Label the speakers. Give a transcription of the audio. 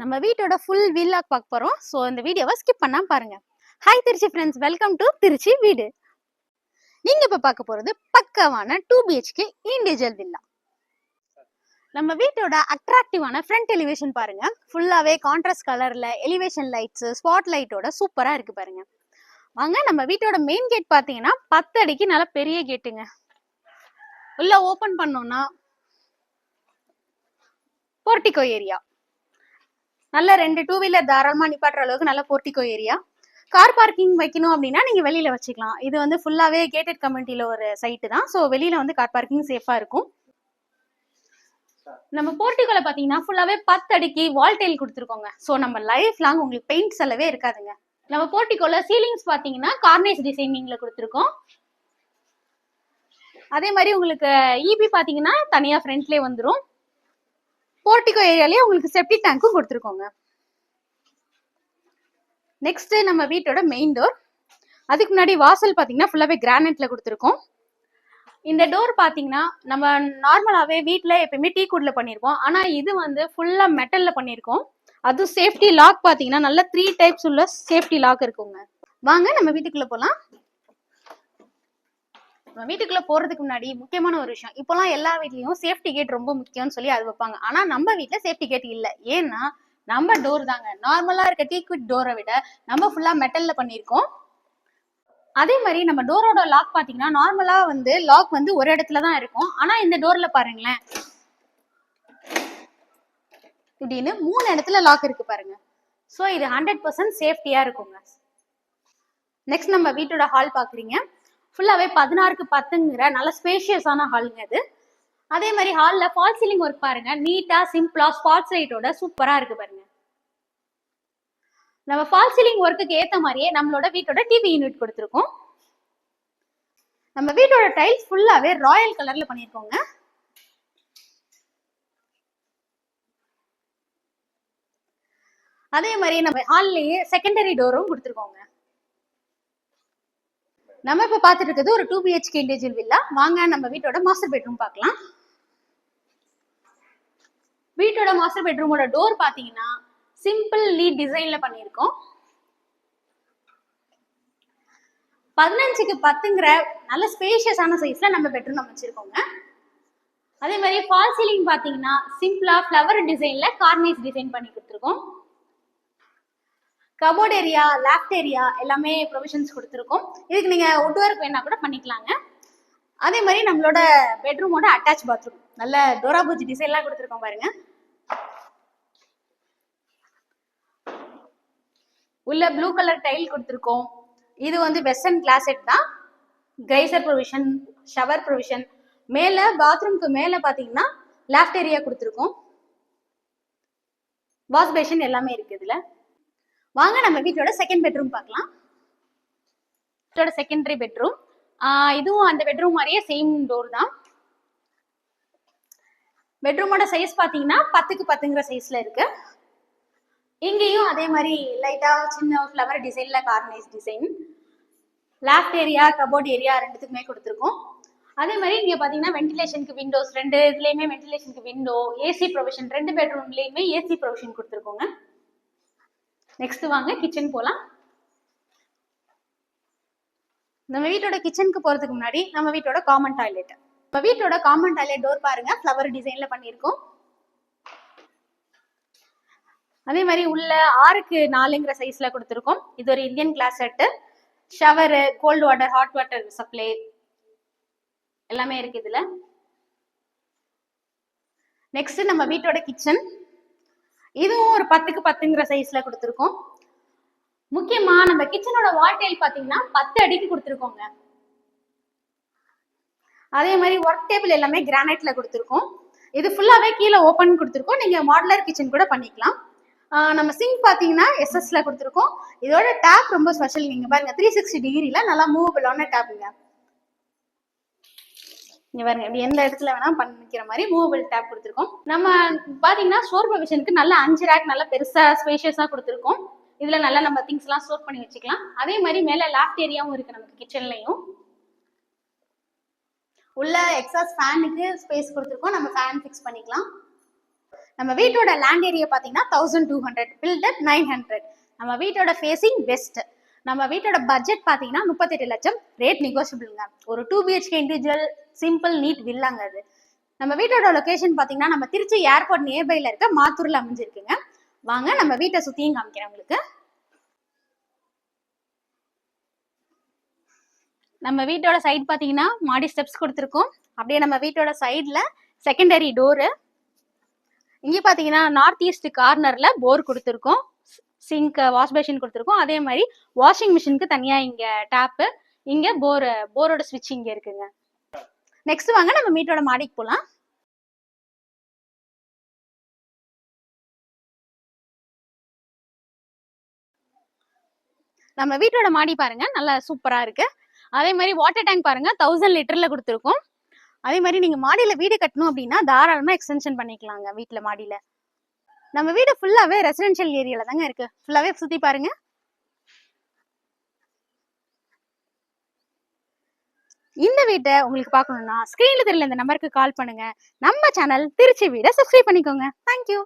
Speaker 1: நம்ம வீட்டோட full vlog பார்க்க போறோம். ஸோ இந்த வீடியோவை ஸ்கிப் பண்ணாமல் பாருங்க. Hi Trichy friends welcome to Trichy வீடு. நீங்க இப்போ பார்க்க போறது பக்கவான டூ பிஹெச்கே இண்டிவிஜுவல் வில்லா நம்ம வீட்டோட அட்ராக்டிவான ஃப்ரண்ட் எலிவேஷன் பாருங்க. ஃபுல்லாவே கான்ட்ராஸ்ட் கலர்ல எலிவேஷன் லைட்ஸ் ஸ்பாட் லைட்டோட சூப்பராக இருக்கு பாருங்க. வாங்க நம்ம வீட்டோட மெயின் கேட் பார்த்தீங்கன்னா பத்து அடிக்கு நல்லா பெரிய கேட்டுங்க உள்ளே ஓப்பன் பண்ணோம்னா போர்ட்டிகோ ஏரியா நல்ல ரெண்டு டூ வீலர் தாராளமாக நிப்பாட்டுற அளவுக்கு நல்ல போர்ட்டிகோ ஏரியா கார் பார்க்கிங் வைக்கணும் அப்படின்னா நீங்க வெளியில வச்சுக்கலாம். இது வந்து ஃபுல்லாகவே கேட்டட் கம்யூனிட்டியில ஒரு சைட்டு தான். ஸோ வெளியில வந்து கார் பார்க்கிங் சேஃபாக இருக்கும். நம்ம போர்ட்டிகோல பார்த்தீங்கன்னா ஃபுல்லாகவே பத்து அடிக்கு வால் டைல் கொடுத்துருக்கோங்க. ஸோ நம்ம லைஃப் லாங் உங்களுக்கு பெயிண்ட் செலவே இருக்காதுங்க. நம்ம போர்ட்டிகோல சீலிங்ஸ் பார்த்தீங்கன்னா கார்னேஜ் டிசைனிங்கில் கொடுத்துருக்கோம். அதே மாதிரி உங்களுக்கு இபி பார்த்தீங்கன்னா தனியாக ஃப்ரண்ட்லேயே வந்துரும். போர்ட்டிகோ ஏரியாலயே உங்களுக்கு செப்டி டேங்க்கும் கொடுத்துருக்கோங்க. நெக்ஸ்ட் நம்ம வீட்டோட மெயின் டோர் அதுக்கு முன்னாடி வாசல் பார்த்தீங்கன்னா ஃபுல்லாகவே கிரானைட்ல கொடுத்துருக்கோம். இந்த டோர் பார்த்தீங்கன்னா நம்ம நார்மலாகவே வீட்டில் எப்பயுமே டீ கூடில் பண்ணியிருக்கோம் ஆனால் இது வந்து ஃபுல்லாக மெட்டலில் பண்ணியிருக்கோம் அதுவும் சேஃப்டி லாக் பார்த்தீங்கன்னா நல்ல த்ரீ டைப்ஸ் உள்ள சேஃப்டி லாக் இருக்குங்க. வாங்க நம்ம வீட்டுக்குள்ளே போகலாம் நம்ம வீட்டுக்குள்ள போறதுக்கு முன்னாடி முக்கியமான ஒரு விஷயம். இப்போலாம் எல்லா வீட்லயும் சேஃப்டி கேட் ரொம்ப முக்கியம்னு சொல்லி அது வைப்பாங்க. ஆனா நம்ம வீட்டுல சேஃப்டி கேட் இல்ல. ஏன்னா நம்ம டோர் தாங்க. நார்மலா இருக்க டீக்விட் டோரை விட நம்ம ஃபுல்லா மெட்டல்ல பண்ணிருக்கோம் அதே மாதிரி நம்ம டோரோட லாக் பாத்தீங்கன்னா நார்மலா வந்து லாக் வந்து ஒரு இடத்துல தான் இருக்கும். ஆனா இந்த டோர்ல பாருங்களேன். இப்படின்னு மூணு இடத்துல லாக் இருக்கு பாருங்க. ஸோ இது ஹண்ட்ரட் பர்சன்ட் சேஃப்டியா இருக்குங்க. நெக்ஸ்ட் நம்ம வீட்டோட ஹால் பாக்குறீங்க. ஃபுல்லாகவே பதினாறுக்கு பத்துங்கிற நல்ல ஸ்பேஷியஸான ஹாலுங்க அது. அதே மாதிரி ஹாலில் ஃபால் சீலிங் ஒர்க் பாருங்க. நீட்டா சிம்பிளா ஸ்பாட்ஸ் லைட்டோட சூப்பராக இருக்கு பாருங்க. நம்ம ஃபால் சீலிங் ஒர்க்குக்கு ஏற்ற மாதிரியே நம்மளோட வீட்டோட டிவி யூனிட் கொடுத்துருக்கோம். நம்ம வீட்டோட டைல்ஸ் ஃபுல்லாகவே ராயல் கலர்ல பண்ணியிருக்கோங்க. அதே மாதிரி நம்ம ஹால்லயே செகண்டரி டோரும் கொடுத்துருக்கோங்க. நம்ம இப்ப பார்த்துட்டு இருக்கிறது ஒரு டூ பிஹெச்கே இண்டிவிஜுவல் வில்லா வாங்க நம்ம வீட்டோட மாஸ்டர் பெட்ரூம் பார்க்கலாம். வீட்டோட மாஸ்டர் பெட்ரூமோட டோர் பாத்தீங்கன்னா சிம்பிள் நீட் டிசைன்ல பண்ணியிருக்கோம். பதினஞ்சுக்கு பத்துங்கிற நல்ல ஸ்பேஷியஸான சைஸ்ல நம்ம பெட்ரூம் அமைச்சிருக்கோங்க அதே மாதிரி ஃபால் சீலிங் பாத்தீங்கன்னா சிம்பிளா ஃப்ளவர் டிசைன்ல கார்னேஜ் டிசைன் பண்ணி கொடுத்துருக்கோம். கபோர்ட் ஏரியா லேப்ட் ஏரியா எல்லாமே ப்ரொவிஷன்ஸ் கொடுத்துருக்கோம். இதுக்கு நீங்கள் வுட் ஒர்க் வேணா கூட பண்ணிக்கலாங்க. அதே மாதிரி நம்மளோட பெட்ரூமோட அட்டாச் பாத்ரூம் நல்ல டோரா பூஜி டிசைன்லாம் கொடுத்துருக்கோம் பாருங்க. உள்ள ப்ளூ கலர் டைல் கொடுத்துருக்கோம். இது வந்து வெஸ்டர்ன் கிளாசெட் தான். கிரைசர் ப்ரொவிஷன் ஷவர் ப்ரொவிஷன் மேலே பாத்ரூம்க்கு மேலே பார்த்தீங்கன்னா லேஃப்ட் ஏரியா கொடுத்துருக்கோம். வாஷ் பேஷன் எல்லாமே இருக்குது இதில். வாங்க நம்ம வீட்டோட செகண்ட் பெட்ரூம் பார்க்கலாம். வீட்டோட செகண்டரி பெட்ரூம் இதுவும் அந்த பெட்ரூம் மாதிரியே சேம் டோர் தான். பெட்ரூமோட சைஸ் பார்த்தீங்கன்னா பத்துக்கு பத்துங்கிற சைஸ்ல இருக்கு. இங்கேயும் அதே மாதிரி லைட்டா சின்ன ஃப்ளவர் டிசைன்ல cornice design loft area cupboard area ரெண்டுத்துக்குமே கொடுத்துருக்கோம். அதே மாதிரி இங்க பாத்தீங்கன்னா வென்டிலேஷனுக்கு விண்டோஸ் ரெண்டு இதுலயுமே வென்டிலேஷனுக்கு விண்டோ ஏசி ப்ரொவிஷன் ரெண்டு பெட்ரூம்லயுமே ஏசி ப்ரொவிஷன் கொடுத்துருக்கோங்க. நெக்ஸ்ட் வாங்க கிச்சன் போலாம். நம்ம வீட்டோட கிச்சனுக்கு போறதுக்கு முன்னாடி நம்ம வீட்டோட காமன் டாய்லெட் நம்ம வீட்டோட காமன் டாய்லெட் டோர் பாருங்க ஃப்ளவர் டிசைன்ல பண்ணியிருக்கோம். அதே மாதிரி உள்ள ஆறுக்கு நாலுங்கிற சைஸ்ல கொடுத்துருக்கோம். இது ஒரு Indian glass set shower cold water hot water supply எல்லாமே இருக்கு இதுல. நெக்ஸ்ட் நம்ம வீட்டோட கிச்சன் இதுவும் ஒரு பத்துக்கு பத்துங்கிற சைஸ்ல கொடுத்துருக்கோம். முக்கியமா நம்ம கிச்சனோட வால்டைல் பாத்தீங்கன்னா பத்து அடிக்கு கொடுத்துருக்கோங்க. அதே மாதிரி ஒர்க் டேபிள் எல்லாமே கிரானைட்ல கொடுத்துருக்கோம். இது ஃபுல்லாவே கீழே ஓப்பன் கொடுத்துருக்கோம். நீங்க மாடுலர் கிச்சன் கூட பண்ணிக்கலாம். நம்ம சிங்க் பாத்தீங்கன்னா எஸ்எஸ்ல கொடுத்துருக்கோம். இதோட டேப் ரொம்ப ஸ்பெஷல் நீங்க பாருங்க த்ரீ சிக்ஸ்டி டிகிரில நல்லா மூவபிளான டேப்புங்க இங்க பாருங்க இப்படி எந்த இடத்துல வேணா பண்ணிக்கிற மாதிரி மூவபிள் டேப் கொடுத்துருக்கோம். நம்ம பாத்தீங்கன்னா ஸ்டோர் பொசிஷனுக்கு நல்ல அஞ்சு ரேக் நல்ல பெருசா ஸ்பேஷியஸா கொடுத்துருக்கோம். இதுல நல்லா நம்ம திங்ஸ் எல்லாம் ஸ்டோர் பண்ணி வச்சுக்கலாம். அதே மாதிரி மேல லேப்ட் ஏரியாவும் இருக்கு நமக்கு கிச்சன்லயும் உள்ள எக்ஸாஸ் ஃபேனுக்கு ஸ்பேஸ் கொடுத்துருக்கோம். நம்ம ஃபேன் ஃபிக்ஸ் பண்ணிக்கலாம். நம்ம வீட்டோட லேண்ட் ஏரியா பார்த்தீங்கன்னா thousand two hundred built nine hundred நம்ம வீட்டோட ஃபேஸிங் பெஸ்ட்டு நம்ம வீட்டோட பட்ஜெட் பார்த்தீங்கன்னா முப்பத்தெட்டு லட்சம். ரேட் நெகோஷியபிள்ங்க ஒரு two BHK individual simple neat வில்லாங்க அது. நம்ம வீட்டோட லொக்கேஷன் பார்த்தீங்கன்னா நம்ம திருச்சி ஏர்போர்ட் நியர்பைல இருக்க மாத்தூர்ல அமைஞ்சிருக்குங்க. வாங்க நம்ம வீட்டை சுத்தியும் காமிக்கிறேன் உங்களுக்கு. நம்ம வீட்டோட சைடு பார்த்தீங்கன்னா மாடி ஸ்டெப்ஸ் கொடுத்துருக்கோம். அப்படியே நம்ம வீட்டோட சைடில் செகண்டரி டோரு இங்கே பார்த்தீங்கன்னா நார்த் ஈஸ்ட் கார்னரில் போர் கொடுத்துருக்கோம். சிங்க் வாஷ் பேஷின் கொடுத்துருக்கோம். அதே மாதிரி வாஷிங் மிஷினுக்கு தனியாக இங்கே டேப்பு இங்கே போர் போரோட ஸ்விட்ச் இங்கே இருக்குங்க. நெக்ஸ்ட் வாங்க நம்ம வீட்டோட மாடிக்கு போகலாம் நம்ம வீட்டோட மாடி பாருங்க நல்லா சூப்பரா இருக்கு. அதே மாதிரி வாட்டர் டேங்க் பாருங்க தௌசண்ட் லிட்டர்ல கொடுத்துருக்கோம். அதே மாதிரி நீங்க மாடியில வீடு கட்டணும் அப்படின்னா தாராளமா எக்ஸ்டென்ஷன் பண்ணிக்கலாங்க வீட்டுல மாடியில. நம்ம வீடு ஃபுல்லாவே ரெசிடென்ஷியல் ஏரியால தாங்க இருக்கு. ஃபுல்லாவே சுத்தி பாருங்க. இந்த வீட்டை உங்களுக்கு பார்க்கணும்னா ஸ்க்ரீன்ல தெரியல இந்த நம்பருக்கு கால் பண்ணுங்க. நம்ம சேனல் திருச்சி வீடை சப்ஸ்கிரைப் பண்ணிக்கோங்க. தேங்க்யூ